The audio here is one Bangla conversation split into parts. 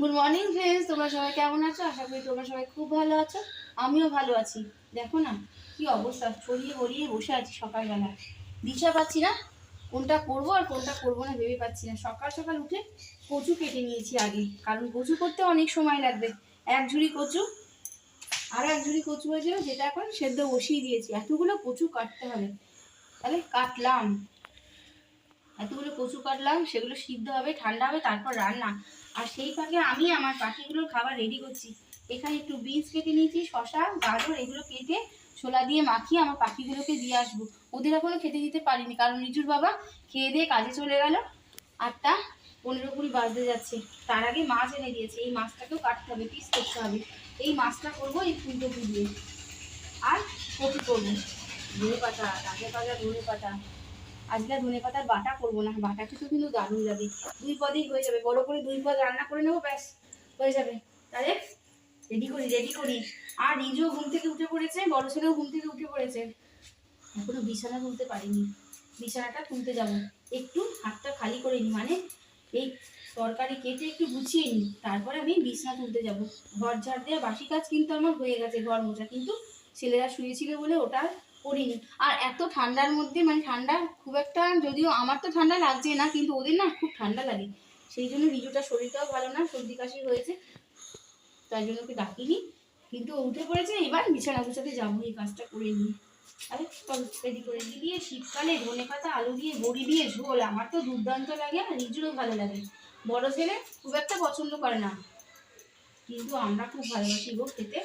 গুড মর্নিং ফ্রেন্ডস তোমরা সবাই কেমন আছো? আশা করি তোমরা সবাই খুব ভালো আছো। আমিও ভালো আছি। দেখো না, কি অবস্থা? ছড়িয়ে গড়িয়ে বসে আছি সকালবেলা। দিশা পাচ্ছি না। কোনটা করব আর কোনটা করব না ভেবে পাচ্ছি না। সকাল সকাল উঠে কচু কেটে নিয়েছি আগে। কারণ কচু করতে অনেক সময় লাগবে। এক ঝুড়ি কচু, আর এক ঝুড়ি কচু হয়েছিল, যেটা এখন সেদ্ধ বসিয়ে দিয়েছি। এতগুলো কচু কাটতে হবে। তাহলে কাটলাম। এতগুলো কচু কাটলাম, সেগুলো সিদ্ধ হবে, ঠান্ডা হবে, তারপর রান্না। আর সেই ফাঁকে আমি আমার পাখিগুলোর খাবার রেডি করছি। এখানে একটু বিনস কেটে নিয়েছি শশা গাজর, এগুলো কেটে ছোলা দিয়ে মাখিয়ে আমার পাখিগুলোকে দিয়ে আসব। ওদের এখনও খেতে দিতে পারিনি, কারণ রিজুর বাবা খেয়ে দিয়ে কাজে চলে গেল। আটটা পনেরো কুড়ি বাজতে যাচ্ছে। তার আগে মাছ এনে দিয়েছে। এই মাছটাকেও কাটতে হবে পিস করতে হবে। এই মাছটা করব এই ফুলকপি দিয়ে। আর কপি করব। ধনে পাতা তাজা তাজা ধনে পাতা আজকে আর ধনে পাতার বাটা করব না, বাটা কিন্তু কিন্তু দারুণ যাবে দুই পদেই হয়ে যাবে, বড় করে দুই পদ রান্না করে নেব, ব্যাস, হয়ে যাবে। তাহলে রেডি করি রেডি করি। আর রিজুও ঘুম থেকে উঠে পড়েছে, বড় ছেলেও ঘুম থেকে উঠে পড়েছে। এখনও বিছানা তুলতে পারিনি, বিছানাটা তুলতে যাব। একটু হাতটা খালি করে নিই মানে এই তরকারি কেটে একটু গুছিয়ে নিই তারপরে আমি বিছানা তুলতে যাব। ঘর ঝাড় দেওয়া বাসি কাজ কিন্তু আমার হয়ে গেছে, ঘর মোছা। কিন্তু ছেলেরা শুয়েছিল বলে ওটা করিনি। আর এত ঠান্ডার মধ্যে মানে ঠান্ডা খুব একটা, যদিও আমার তো ঠান্ডা লাগছে না, কিন্তু ওদের না খুব ঠান্ডা লাগে। সেই জন্য রিজুটার শরীরটাও ভালো না, সর্দি কাশি হয়েছে, তাই জন্য ওকে ডাকিনি। কিন্তু উঠে পড়েছে, এবার বিছানা গুছাতে যাব, এই কাজটা করে নিই। আরে রেডি করে দিয়ে শীতকালে ধনে পাতা, আলু দিয়ে, বড়ি দিয়ে ঝোল, আমার তো দুর্দান্ত লাগে আর রিজুরও ভালো লাগে। বড় ছেলে খুব একটা পছন্দ করে না, কিন্তু আমরা খুব ভালোবাসি গো খেতে।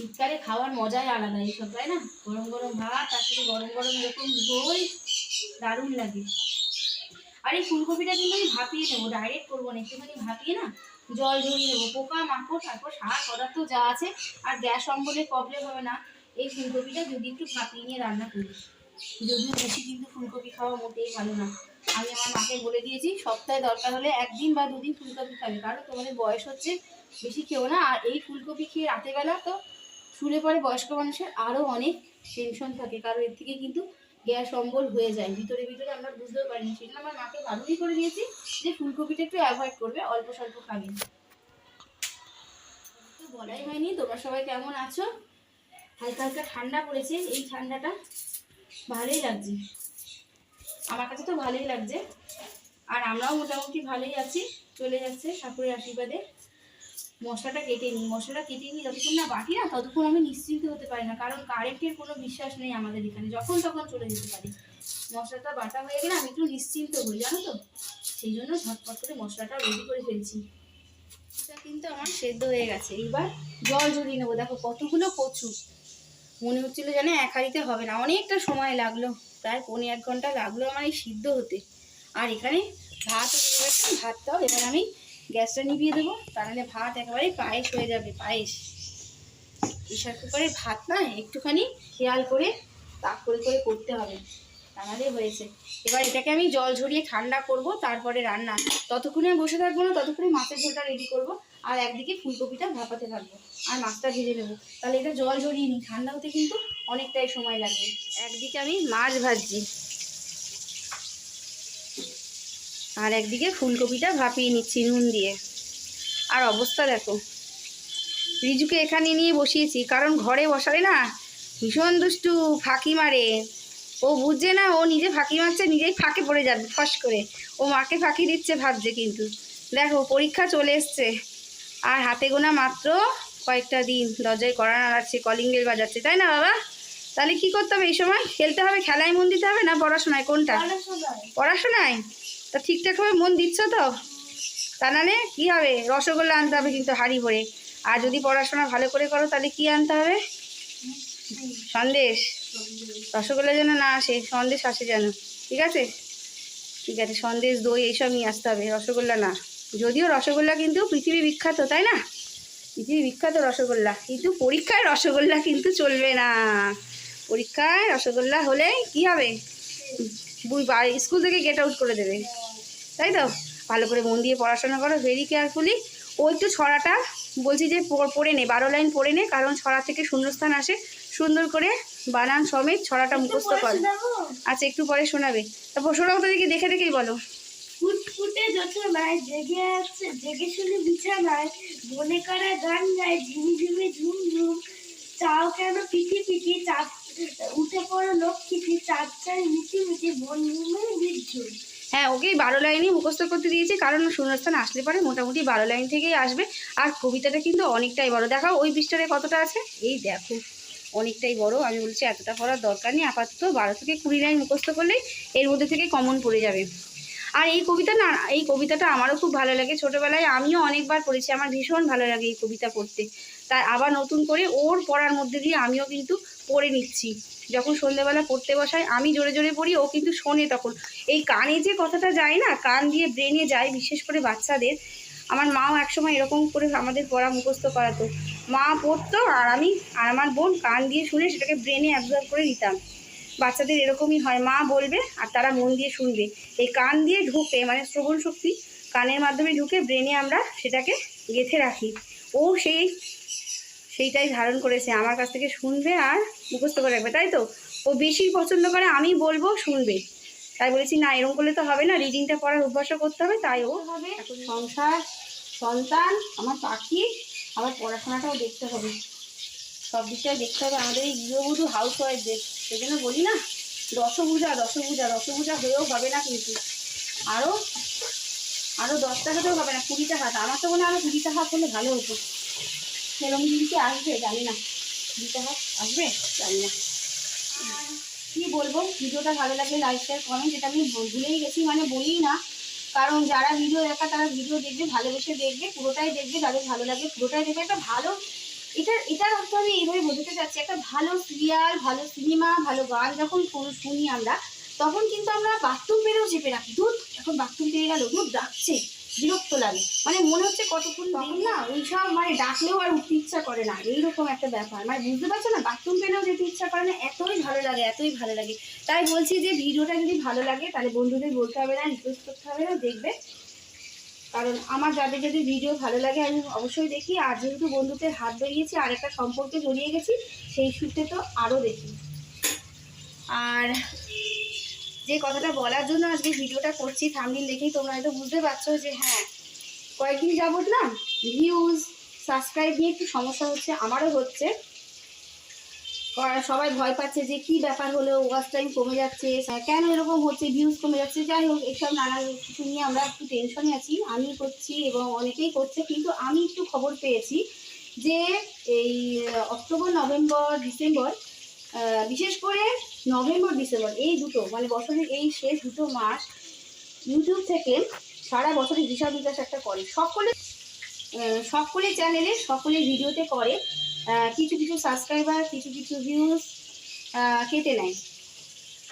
শীতকালে খাওয়ার মজাই আলাদা এইসব, তাই না? গরম গরম ভাত, তার সাথে গরম গরম এরকম ঝোল দারুণ লাগে। আর এই ফুলকপিটা কিন্তু আমি ভাপিয়ে নেব ডাইরেক্ট করব না, একটুখানি ভাপিয়ে না জল ঝরিয়ে নেব। পোকা, মাকড় তারপর সার পদার্থ যা আছে, আর গ্যাস অম্বলের প্রবলেম হবে না। এই ফুলকপিটা যদি একটু ভাপিয়ে নিয়ে রান্না করি, যদিও বেশি কিন্তু ফুলকপি খাওয়া মোটেই ভালো না। আমি আমার মাকে বলে দিয়েছি, সপ্তাহে দরকার হলে একদিন বা দুদিন ফুলকপি খাবে, কারণ তোমাদের বয়স হচ্ছে, বেশি খেও না। আর এই ফুলকপি খেয়ে রাতেবেলা তো শুলে পরে বয়স্ক মানুষের আরও অনেক টেনশন থাকে। কারণ এর থেকে কিন্তু গ্যাস অম্বল হয়ে যায়। ভিতরে ভিতরে আমরা বুঝতেও পারি না। সেজন্য আমার মাকে বারণই করে দিয়েছি যে ফুলকপিটা একটু অ্যাভয়েড করবে, অল্প স্বল্প খাবে। তো বলাই হয়নি। তোমরা সবাই কেমন আছো? হালকা হালকা ঠান্ডা পড়েছে। এই ঠান্ডাটা ভালোই লাগছে। আমার কাছে তো ভালোই লাগছে। আর আমরাও মোটামুটি ভালোই আছি। চলে যাচ্ছে ঠাকুরের আশীর্বাদে। মশলাটা কেটে নিই মশলাটা কেটে নিই যতক্ষণ না বাটি না, ততক্ষণ আমি নিশ্চিন্ত হতে পারি না, কারণ কারেন্টের কোনো বিশ্বাস নেই আমাদের এখানে, যখন তখন চলে যেতে পারি। মশলাটা বাটা হয়ে গেলে আমি একটু নিশ্চিন্ত হই, জানো তো? সেই জন্য ঝটপট করে মশলাটা রেডি করে ফেলছি। এটা কিন্তু আমার সেদ্ধ হয়ে গেছে। এইবার জল ঝরিয়ে নেব। দেখো কতগুলো কচু। মনে হচ্ছিল যেন এক হাঁড়িতে হবে না। অনেকটা সময় লাগল, প্রায় পৌনে এক ঘণ্টা লাগল আমার এই সিদ্ধ হতে। আর এখানে ভাত, ভাতটাও এবার আমি গ্যাসটা নিভিয়ে দেবো। তাহলে ভাত একেবারে পায়েস হয়ে যাবে, পায়েস। প্রেশার কুকারের ভাত না, একটুখানি খেয়াল করে তাক করে করে করতে হবে। তাহলে হয়েছে। এবার এটাকে আমি জল ঝরিয়ে ঠান্ডা করব, তারপরে রান্না। ততক্ষণে বসে থাকব না, ততক্ষণে মাছের ঝোলটা রেডি করব, আর একদিকে ফুলকপিটা ভাপাতে থাকব, আর মাছটা ভেজে নেব। তাহলে এটা জল ঝরিয়ে নিই। ঠান্ডা হতে কিন্তু অনেকটাই সময় লাগবে। একদিকে আমি মাছ ভাজছি। আর একদিকে ফুলকপিটা ভাপিয়ে নিচ্ছি নুন দিয়ে। আর অবস্থা দেখো। রিজুকে এখানে নিয়ে বসিয়েছি কারণ ঘরে বসালে না ভীষণ দুষ্টু ফাঁকি মারে। ও বুঝছে না ও নিজে ফাঁকি মারছে নিজেই ফাঁকে পড়ে যাবে ফস করে। ও মাকে ফাঁকি দিচ্ছে ভাবছে কিন্তু। দেখো পরীক্ষা চলে এসছে। আর হাতে গোনা মাত্র কয়েকটা দিন। দরজায় কড়া নাড়াচ্ছে কলিং বেল বাজাচ্ছে তাই না বাবা? তাহলে কি করতে হবে এই সময়? খেলতে হবে খেলায় মন দিতে হবে না পড়াশোনায়? কোনটা? পড়াশোনায়? তা ঠিকঠাকভাবে মন দিচ্ছ তো? তা নাহলে কী হবে? রসগোল্লা আনতে হবে কিন্তু হাড়ি ভরে। আর যদি পড়াশোনা ভালো করে করো তাহলে কি আনতে হবে? সন্দেশ। রসগোল্লা যেন না আসে, সন্দেশ আসে যেন। ঠিক আছে? ঠিক আছে, সন্দেশ, দই এইসব নিয়ে আসতে হবে, রসগোল্লা না। যদিও রসগোল্লা কিন্তু পৃথিবী বিখ্যাত, তাই না? পৃথিবী বিখ্যাত রসগোল্লা। কিন্তু পরীক্ষায় রসগোল্লা কিন্তু চলবে না। পরীক্ষায় রসগোল্লা হলে কি হবে? বুই স্কুল থেকে গেট আউট করে দেবে। তাই তো? ভালো করে মন দিয়ে পড়াশোনা করো ভেরি কেয়ারফুলি ও একটু ছড়াটা বলছি যে পড়- পড়ে নে বারো লাইন পড়ে নে কারণ ছড়া থেকে শূন্যস্থান আসে। সুন্দর করে বানান সমেত ছড়াটা মুখস্থ কর। আচ্ছা একটু পরে শোনাবে। তারপর শোনাও তাদেরকে দেখে দেখেই বলো। ফুটছে ফুটে যোচনায় জেগে আছে জেগে শুনে বিছানায় মনে করা গান গায় ঝিমি ঝিমি ঝুম ঝুম চাও কেন পিঠি পিঠি চাঁদ উঠে ঘুমে বিদ্যুৎ হ্যাঁ ওকেই বারো লাইনই মুখস্থ করতে দিয়েছি, কারণ শূন্যস্থান আসলে পরে, মোটামুটি বারো লাইন থেকেই আসবে। আর কবিতাটা কিন্তু অনেকটাই বড়। দেখাও ওই পৃষ্ঠারে কতটা আছে? এই দেখো, অনেকটাই বড়। আমি বলছি, এতটা পড়ার দরকার নেই। আপাতত বারো থেকে কুড়ি লাইন মুখস্থ করলেই এর মধ্যে থেকে কমন পড়ে যাবে। আর এই কবিতা না, এই কবিতাটা আমারও খুব ভালো লাগে। ছোটোবেলায় আমিও অনেকবার পড়েছি। আমার ভীষণ ভালো লাগে এই কবিতা পড়তে। তাই আবার নতুন করে ওর পড়ার মধ্যে দিয়ে আমিও কিন্তু পড়ে নিচ্ছি। যখন সন্ধ্যেবেলা পড়তে বসাই আমি জোরে জোরে পড়ি, ও কিন্তু শোনে তখন। এই কানে যে কথাটা যায় না, কান দিয়ে ব্রেনে যায়, বিশেষ করে বাচ্চাদের, আমার মাও একসময় এরকম করে আমাদের পড়া মুখস্থ করাতো। মা পড়তো আর আমি আর আমার বোন কান দিয়ে শুনে সেটাকে ব্রেনে অ্যাবজর্ব করে নিতাম। বাচ্চাদের এরকমই হয়। মা বলবে আর তারা মন দিয়ে শুনবে। এই কান দিয়ে ঢুকে মানে শ্রবণ শক্তি কানের মাধ্যমে ঢুকে ব্রেনে আমরা সেটাকে গেঁথে রাখি। ও সেই সেইটাই ধারণ করেছে আমার কাছ থেকে শুনবে আর মুখস্থ করে রাখবে তাই তো? ও বেশি পছন্দ করে আমি বলব শুনবে। তাই বলেছি না এরকম করলে তো হবে না রিডিংটা পড়ার অভ্যাসও করতে হবে তাই ও হবে। সংসার সন্তান আমার পাখি আবার পড়াশোনাটাও দেখতে হবে। সব দিকটাই দেখতে হবে আমাদের এই গৃহবধূ হাউস ওয়াইফদের সেই জন্য বলি না দশভূজা দশভূজা দশভূজা হয়েও হবে না কিন্তু। আরও আরও দশ টাকাতেও হবে না কুড়িটা হাত। আমার তো মনে হয় আরও কুড়িটা হাত হলে ভালো হতো। সেরকম দিন কি আসবে, জানি না। দিতে আসবে? জানি না। কি বলব? ভিডিওটা ভালো লাগলে লাইক শেয়ার কমেন্ট যেটা আমি ভুলেই গেছি মানে বলি না। কারণ যারা ভিডিও দেখা, তারা ভিডিও দেখবে, ভালোবেসে দেখবে, পুরোটাই দেখবে, যাদের ভালো লাগে পুরোটাই দেখবে। একটা ভালো, এটা, এটার অর্থ আমি এইভাবে বোঝাতে চাচ্ছি, একটা ভালো সিরিয়াল ভালো সিনেমা ভালো গান যখন শুনি আমরা, তখন কিন্তু আমরা বাথরুম পেরেও চেপে রাখি। দুধ এখন বাথরুম পেয়ে গেল দুধ ডাকছে। বিরক্ত লাগে। মানে মনে হচ্ছে কতক্ষণ তখন না ওই সব মানে ডাকলেও আর উঠতে ইচ্ছা করে না এইরকম একটা ব্যাপার। মানে বুঝতে পারছ না বাথরুম পেলেও যেতে ইচ্ছা করে না এতই ভালো লাগে এতই ভালো লাগে। তাই বলছি যে ভিডিওটা যদি ভালো লাগে তাহলে বন্ধুদের বলতে হবে না রিকোয়েস্ট করতে হবে না দেখবে। কারণ আমার যাদের যদি ভিডিও ভালো লাগে আমি অবশ্যই দেখি। আর যেহেতু বন্ধুদের হাত বেরিয়েছি আর একটা সম্পর্কে জড়িয়ে গেছি সেই সূত্রে তো আরও দেখি। আর যে কথাটা বলার জন্য আজকে ভিডিওটা করছি থামদিন দেখেই তোমরা হয়তো বুঝতে পারছ যে হ্যাঁ কয়েকদিন যাবত না ভিউজ সাবস্ক্রাইব নিয়ে একটু সমস্যা হচ্ছে, আমারও হচ্ছে। সবাই ভয় পাচ্ছে যে কি ব্যাপার হলো ওয়াচ টাইম কমে যাচ্ছে, কেন এরকম হচ্ছে ভিউজ কমে যাচ্ছে? যাই হোক, এসব নানা কিছু নিয়ে আমরা একটু টেনশনে আছি আমি করছি এবং অনেকেই করছে, কিন্তু আমি একটু খবর পেয়েছি যে এই, অক্টোবর, নভেম্বর, ডিসেম্বর বিশেষ করে নভেম্বর, ডিসেম্বর, এই দুটো মানে বছরের এই শেষ দুটো মাস ইউটিউব থেকে সারা বছরের হিসাব নিকাশ একটা করে। সকলে সকলে চ্যানেলে সকলে ভিডিওতে করে। কিছু কিছু সাবস্ক্রাইবার কিছু কিছু ভিউজ কেটে নেয়।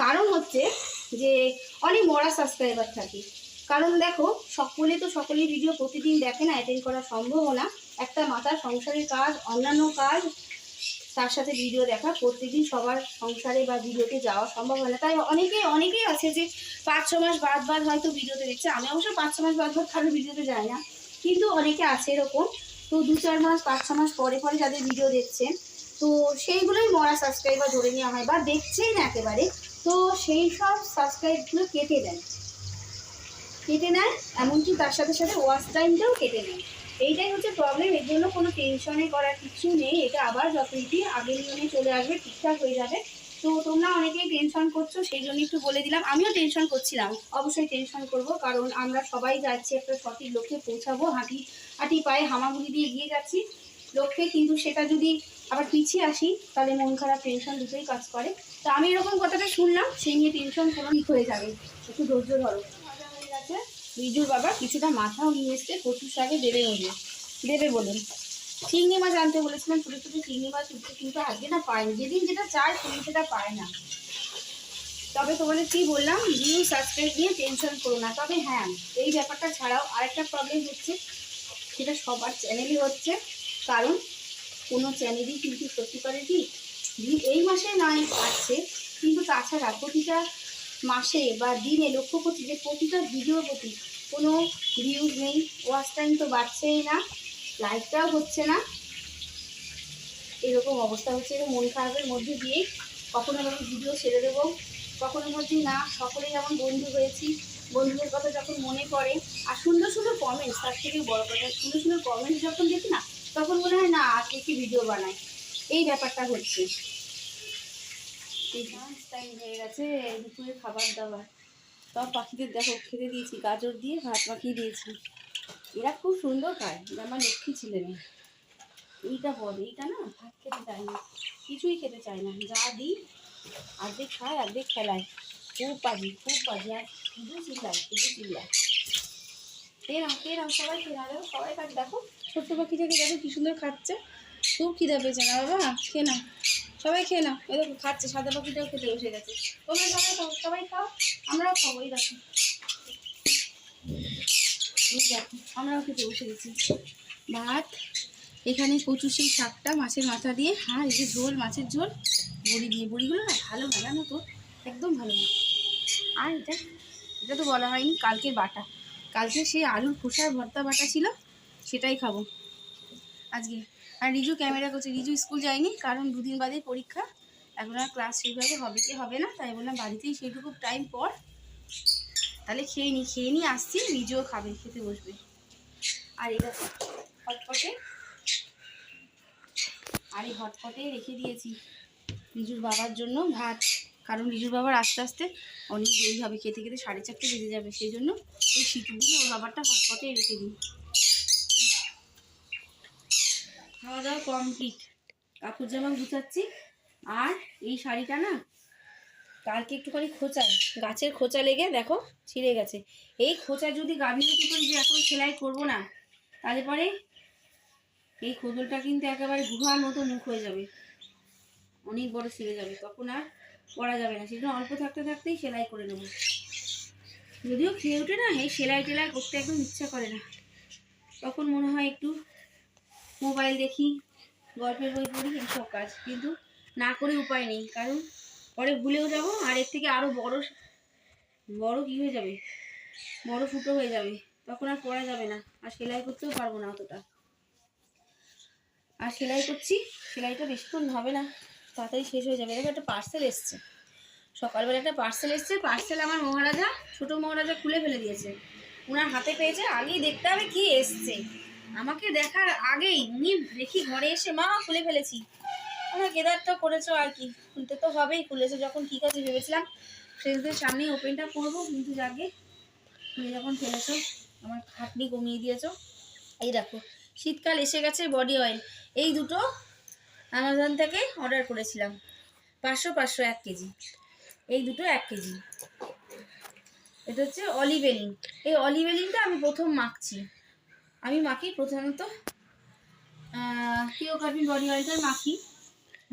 কারণ হচ্ছে যে অনেক মরা সাবস্ক্রাইবার থাকে। কারণ দেখো, সকলে তো সকলেই ভিডিও প্রতিদিন দেখে না অ্যাটেন্ড করা সম্ভবও না। একটা মাতার সংসারের কাজ, অন্যান্য কাজ তার সাথে ভিডিও দেখা। প্রত্যেকদিন সবার সংসারে বা ভিডিওতে যাওয়া সম্ভব হয় না। তাই অনেকেই অনেকেই আছে যে পাঁচ, ছ মাস বাদ বাদ হয়তো ভিডিওতে দেখছে। আমি অবশ্য পাঁচ, ছ মাস বাদ বাদ কারও ভিডিওতে যাই না। কিন্তু অনেকে আছে এরকম। তো দু, চার মাস, পাঁচ, ছ মাস পরে পরে যাদের ভিডিও দেখছেন, তো সেইগুলোই মরা সাবস্ক্রাইবার ধরে নেওয়া হয় বা দেখছেই না একেবারে। তো সেই সব সাবস্ক্রাইবগুলো কেটে দেয়। কেটে নেয়, এমনকি তার সাথে সাথে ওয়াচ টাইমটাও কেটে নেয়। এইটাই হচ্ছে প্রবলেম এর জন্য কোনো টেনশনে করার কিছু নেই। এটা আবার যথারীতি আগের নিয়মে চলে আসবে, ঠিকঠাক হয়ে যাবে। তো তোমরা অনেকেই টেনশন করছ, সেই জন্য একটু বলে দিলাম। আমিও টেনশন করছিলাম, অবশ্যই টেনশন করব, কারণ আমরা সবাই যাচ্ছি একটা সঠিক লক্ষ্যে পৌঁছাবো, হাঁটি হাঁটি পায়ে হামাগুড়ি দিয়ে এগিয়ে যাচ্ছি। লক্ষ্যে কিন্তু সেটা যদি আবার পিছিয়ে আসি, তাহলে মন খারাপ টেনশন দুটোই কাজ করে। তো আমি এরকম কথাটা শুনলাম, সেই নিয়ে টেনশন কোনো ঠিক হয়ে যাবে একটু ধৈর্য ধরো। ভাজা হয়ে গেছে বিজুর বাবা কিছুটা মাথাও নিয়ে এসছে কচু শাকে দেবে বলে দেবে বলুন চিংড়ি মাছ আনতে বলেছিলাম ছোটো ছোটো চিংড়ি মাছ উঠতে কিন্তু আজকে না পাইনি। যেদিন যেটা চায় সেদিন সেটা পায় না। তবে তোমাদের কি বললাম ভিউ সাবস্ক্রাইব নিয়ে টেনশন করো না। তবে হ্যাঁ এই ব্যাপারটা ছাড়াও আরেকটা প্রবলেম হচ্ছে, সেটা সবার চ্যানেলই হচ্ছে। কারণ কোনো চ্যানেলই কিন্তু সত্যিকারের কি view এই মাসে নয়, আসছে। কিন্তু তাছাড়া প্রতিটা মাসে বা দিনে লক্ষ্য করছি যে প্রতিটা ভিডিওর প্রতি কোনো ভিউজ নেই ওয়াচ টাইম তো বাড়ছেই না লাইকটাও হচ্ছে না। এরকম অবস্থা হচ্ছে মন খারাপের মধ্যে দিয়ে কখনো আমি ভিডিও ছেড়ে দেবো, কখনো মধ্যে না, সকলেই যেমন বন্ধু হয়েছি, বন্ধুদের কথা যখন মনে পড়ে, আর সুন্দর সুন্দর কমেন্টস তার থেকে বড় কথা, সুন্দর সুন্দর কমেন্টস যখন দেখি না, তখন মনে হয় না, আজকে একটি ভিডিও বানাই এই ব্যাপারটা হচ্ছে। লাঞ্চ টাইম হয়ে গেছে দুপুরের খাবার দাবার। সব পাখিদের দেখো, খেতে দিয়েছি, গাজর দিয়ে ভাত মাখিয়ে দিয়েছি। এরা খুব সুন্দর খায় আমার লক্ষ্মী ছেলে মেয়ে এইটা বলে, এইটা না, ভাত খেতে চায় না। কিছুই খেতে চায় না। যা দিই অর্ধেক খায় অর্ধেক খেলায়। খুব বাজি খুব বাজি। আর শুধু চিল্লায় শুধু চিল্লায়। কে নাও সবাই নাও, সবাই খাচ্ছে দেখো। ছোট্ট পাখিটাকে দেখো কি সুন্দর খাচ্ছে। খুব খিদা পেয়েছে না বাবা? নাও। সবাই খেয়ে নাও। এই দেখো, খাচ্ছে, সাদা পাখিটাও খেতে বসে গেছে। তোমরা সবাই খাও সবাই খাও, আমরাও খাব, এই দেখো। দেখো, আমরাও খেতে বসে গেছি। ভাত, এখানে কচু সেই শাকটা মাছের মাথা দিয়ে। হ্যাঁ এই যে ঝোল, মাছের ঝোল। বড়ি দিয়ে, বড়িগুলো না ভালো না জানো তো একদম ভালো না। আর এটা এটা তো বলা হয়নি কালকে বাটা। কালকে সেই আলুর খোসার ভর্তা বাটা ছিল, সেটাই খাব। আজকে আর রিজু ক্যামেরা করছে। রিজু স্কুল যায়নি, কারণ দুদিন বাদে পরীক্ষা। এখন আর ক্লাস সেইভাবে হবে কি হবে না, তাই বললাম বাড়িতেই সেইটুকু টাইম পর। তাহলে খেয়ে নি, খেয়ে নিয়ে আসছি রিজুও খাবে, খেতে বসবে। আর এটা হটপটে, আর এই হটপটে রেখে দিয়েছি রিজুর বাবার জন্য ভাত। কারণ রিজুর বাবার আস্তে আস্তে অনেক দেরি হবে, খেতে খেতে সাড়ে চারটে বেজে যাবে, সেই জন্য এই দিনে ওর বাবারটা হটপটে রেখে দিই। খাওয়া দাওয়া কমপ্লিট কাপড় জামা গুছাচ্ছি। আর এই শাড়িটা না কালকে একটুখানি খোঁচায় গাছের খোঁচা লেগে দেখো ছিঁড়ে গেছে। এই খোঁচা যদি গাভিনতি করি যে এখন সেলাই করব না, তাহলে পরে এই খোদলটা কিন্তু একেবারে গুহার মতো মুখ হয়ে যাবে। অনেক বড় ছিঁড়ে যাবে, তখন আর পরা যাবে না। সেজন্য অল্প থাকতে থাকতেই সেলাই করে নেব। যদিও খেয়ে ওঠে না, এই সেলাই টেলাই করতে একদম ইচ্ছা করে না। তখন মনে হয় একটু মোবাইল দেখি, গল্পের বই পড়ি, এইসব কাজ। কিন্তু না করে উপায় নেই, কারণ পরে ভুলেও যাব আর এর থেকে আরও বড় বড় কী হয়ে যাবে? বড় ফুটো হয়ে যাবে। তখন আর পড়া যাবে না। আর সেলাই করতেও পারব না অতটা। আর সেলাই করছি, সেলাইটা বেশিক্ষণ হবে না। তাড়াতাড়ি শেষ হয়ে যাবে। এরকম একটা পার্সেল এসছে। সকালবেলা একটা পার্সেল এসছে। পার্সেল আমার মহারাজা, ছোট মহারাজা খুলে ফেলে দিয়েছে। ওনার হাতে পেয়েছে। আগেই দেখতে হবে কি এসছে। আমাকে দেখার আগেই উনি দেখি ঘরে এসে মা খুলে ফেলেছি। আমার কেদারটা করেছ আর কি? খুলতে তো হবেই, খুলেছে যখন, ঠিক আছে ভেবেছিলাম। ফ্রেন্ডসদের সামনেই ওপেনটা করব, কিন্তু যাকে তুমি যখন ফেলেছো, আমার খাটনি কমিয়ে দিয়েছ। এই দেখো, শীতকাল এসে গেছে বডি অয়েল এই দুটো অ্যামাজন থেকে অর্ডার করেছিলাম। পাঁচশো পাঁচশো এক কেজি। এই দুটো এক কেজি। এটা হচ্ছে অলিভেলিন এই অলিভেলিনটা আমি প্রথম মাখছি। আমি মাখি প্রধানত। কিও কার্বিন বডি অয়েলটা মাখি।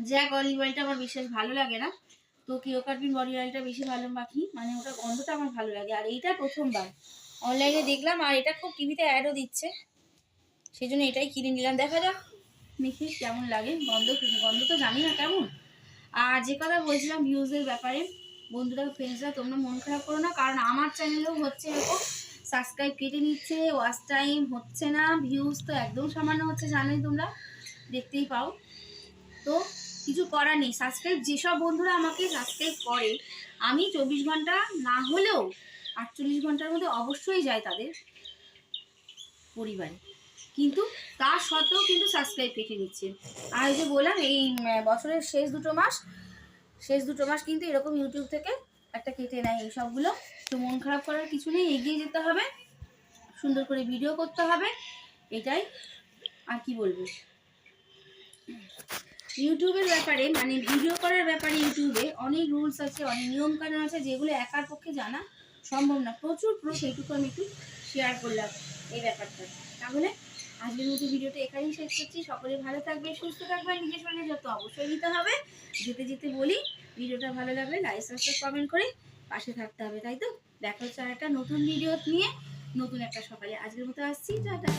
জ্যাক অলিভ অয়েলটা আমার বিশেষ ভালো লাগে না। তো কিও কার্বিন বডি অয়েলটা বেশি ভালো মাখি। মানে ওটা গন্ধটা আমার ভালো লাগে। আর এইটা প্রথমবার। অনলাইনে দেখলাম, আর এটা খুব টিভিতে অ্যাডও দিচ্ছে। সেই জন্য এটাই কিনে নিলাম। দেখা যাক মেখে কেমন লাগে। গন্ধ গন্ধ তো জানি না কেমন। আর যে কথা বলছিলাম ভিউজের ব্যাপারে, বন্ধুরা ফ্রেন্ডসরা তোমরা মন খারাপ করো না। কারণ আমার চ্যানেলেও হচ্ছে এরকম। সাবস্ক্রাইব কেটে নিচ্ছে ওয়াচ টাইম হচ্ছে না ভিউজ তো একদম সামান্য হচ্ছে, জানোই তোমরা, দেখতেই পাও। তো কিছু করার নেই সাবস্ক্রাইব যেসব বন্ধুরা আমাকে সাবস্ক্রাইব করে, আমি চব্বিশ ঘণ্টা না হলেও আটচল্লিশ ঘণ্টার মধ্যে অবশ্যই যায় তাদের পরিবারে। কিন্তু তা সত্ত্বেও কিন্তু সাবস্ক্রাইব কেটে নিচ্ছে। আর যে বললাম, এই বছরের শেষ দুটো মাস, শেষ দুটো মাস কিন্তু এরকম ইউটিউব থেকে একটা কেটে নেয় এই সবগুলো তো মন খারাপ করার কিছু নেই, এগিয়ে যেতে হবে। সুন্দর করে ভিডিও করতে হবে। এটাই। আর কি বলব? ইউটিউবের ব্যাপারে মানে ভিডিও করার ব্যাপারে ইউটিউবে অনেক রুলস আছে, অনেক নিয়ম কানুন আছে, যেগুলো একার পক্ষে জানা সম্ভব না। প্রচুর প্রো সেইটুকু আমি একটু শেয়ার করলাম এই ব্যাপারটা তাহলে আজকের মতো ভিডিওটা এখানেই শেষ করছি। সকলে ভালো থাকবে সুস্থ থাকবে নিজের সঙ্গে যত অবশ্যই নিতে হবে, যেতে যেতে বলি, ভিডিওটা ভালো লাগলে লাইক সাবস্ক্রাইব কমেন্ট করে পাশে থাকতে হবে, তাই তো? দেখা হচ্ছে আর একটা নতুন ভিডিও নিয়ে, নতুন একটা সকালে। আজকের মতো আসছি, টাটা।